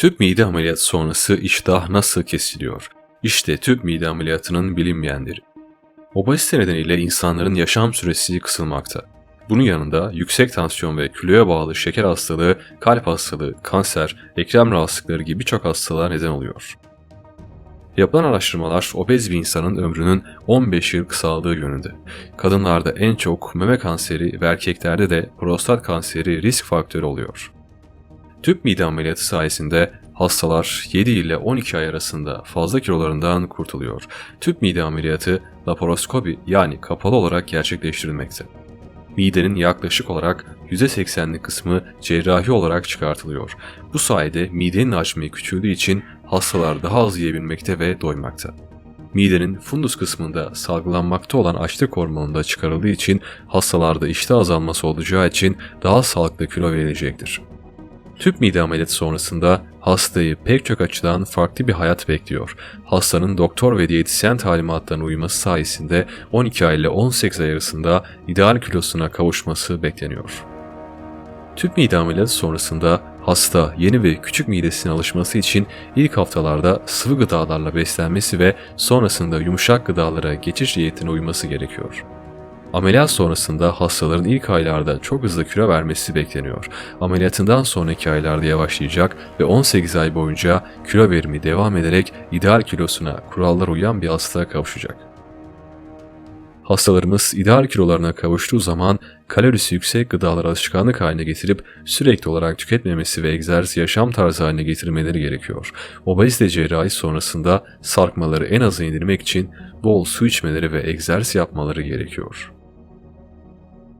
Tüp mide ameliyatı sonrası iştah nasıl kesiliyor? İşte tüp mide ameliyatının bilinmeyenleri. Obezite nedeniyle insanların yaşam süresi kısılmakta. Bunun yanında yüksek tansiyon ve kiloya bağlı şeker hastalığı, kalp hastalığı, kanser, eklem rahatsızlıkları gibi birçok hastalığa neden oluyor. Yapılan araştırmalar obez bir insanın ömrünün 15 yıl kısaldığı yönünde. Kadınlarda en çok meme kanseri ve erkeklerde de prostat kanseri risk faktörü oluyor. Tüp mide ameliyatı sayesinde hastalar 7 ile 12 ay arasında fazla kilolarından kurtuluyor. Tüp mide ameliyatı laparoskopi yani kapalı olarak gerçekleştirilmekte. Midenin yaklaşık olarak %80'lik kısmı cerrahi olarak çıkartılıyor. Bu sayede midenin hacmi küçüldüğü için hastalar daha az yiyebilmekte ve doymakta. Midenin fundus kısmında salgılanmakta olan açlık hormonu da çıkarıldığı için hastalarda iştah azalması olacağı için daha sağlıklı kilo verilecektir. Tüp mide ameliyatı sonrasında hastayı pek çok açıdan farklı bir hayat bekliyor. Hastanın doktor ve diyetisyen talimatlarına uyması sayesinde 12 ay ile 18 ay arasında ideal kilosuna kavuşması bekleniyor. Tüp mide ameliyatı sonrasında hasta yeni ve küçük midesine alışması için ilk haftalarda sıvı gıdalarla beslenmesi ve sonrasında yumuşak gıdalara geçiş diyetine uyması gerekiyor. Ameliyat sonrasında hastaların ilk aylarda çok hızlı kilo vermesi bekleniyor. Ameliyatından sonraki aylarda yavaşlayacak ve 18 ay boyunca kilo verimi devam ederek ideal kilosuna kurallara uyan bir hastaya kavuşacak. Hastalarımız ideal kilolarına kavuştuğu zaman kalorisi yüksek gıdalar alışkanlık haline getirip sürekli olarak tüketmemesi ve egzersiz yaşam tarzı haline getirmeleri gerekiyor. Obezite cerrahi sonrasında sarkmaları en aza indirmek için bol su içmeleri ve egzersiz yapmaları gerekiyor.